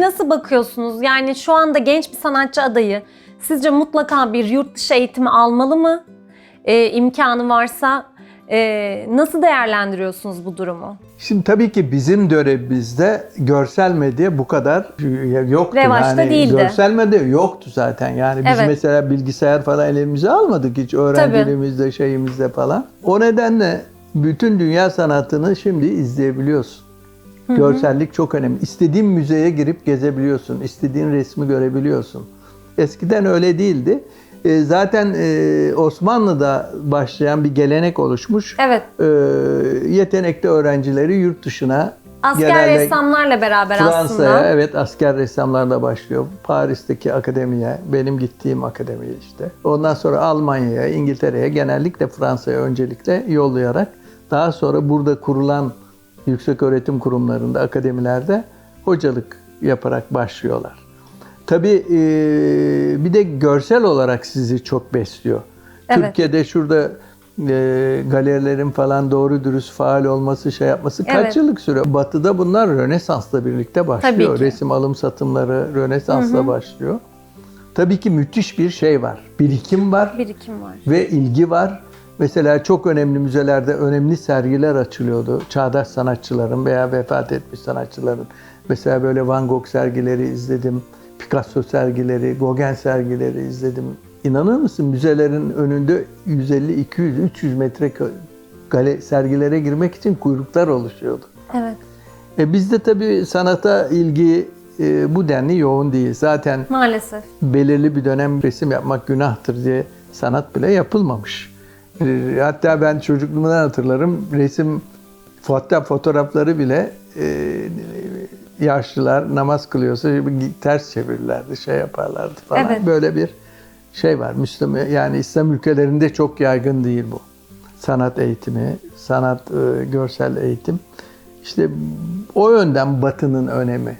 nasıl bakıyorsunuz? Yani şu anda genç bir sanatçı adayı sizce mutlaka bir yurt dışı eğitimi almalı mı? Ee, imkanı varsa e, nasıl değerlendiriyorsunuz bu durumu? Şimdi tabii ki bizim dönemimizde görsel medya bu kadar yoktu. Revaçta yani değildi. Görsel medya yoktu zaten. Yani biz Evet. mesela bilgisayar falan elimize almadık hiç öğrenciliğimizde şeyimizde falan. O nedenle bütün dünya sanatını şimdi izleyebiliyorsun. Görsellik çok önemli. İstediğin müzeye girip gezebiliyorsun. İstediğin resmi görebiliyorsun. Eskiden öyle değildi. E, zaten e, Osmanlı'da başlayan bir gelenek oluşmuş. Evet. E, yetenekli öğrencileri yurt dışına Asker genelde ressamlarla beraber Fransa'ya aslında. evet asker ressamlarla başlıyor. Paris'teki akademiye, benim gittiğim akademiye işte. Ondan sonra Almanya'ya, İngiltere'ye, genellikle Fransa'ya öncelikle yollayarak daha sonra burada kurulan yüksek öğretim kurumlarında, akademilerde hocalık yaparak başlıyorlar. Tabii e, bir de görsel olarak sizi çok besliyor. Evet. Türkiye'de şurada e, galerilerin falan doğru dürüst faal olması, şey yapması kaç Evet. yıllık sürüyor? Batı'da bunlar Rönesans'la birlikte başlıyor. Resim alım satımları Rönesans'la başlıyor. Tabii ki müthiş bir şey var. Birikim var Birikim var. ve ilgi var. Mesela çok önemli müzelerde önemli sergiler açılıyordu. Çağdaş sanatçıların veya vefat etmiş sanatçıların. Mesela böyle Van Gogh sergileri izledim. Picasso sergileri, Gauguin sergileri izledim. İnanır mısın müzelerin önünde 150, 200, 300 metre gale sergilere girmek için kuyruklar oluşuyordu. Evet. E bizde tabii sanata ilgi e, bu denli yoğun değil. Zaten Maalesef. belirli bir dönem resim yapmak günahtır diye sanat bile yapılmamış. E, Hatta ben çocukluğumdan hatırlarım resim hatta fotoğrafları bile e, yaşlılar namaz kılıyorsa ters çevirirlerdi, şey yaparlardı falan. Evet. Böyle bir şey var. Müslüman yani İslam ülkelerinde çok yaygın değil bu. Sanat eğitimi, sanat e, görsel eğitim. İşte o yönden Batı'nın önemi.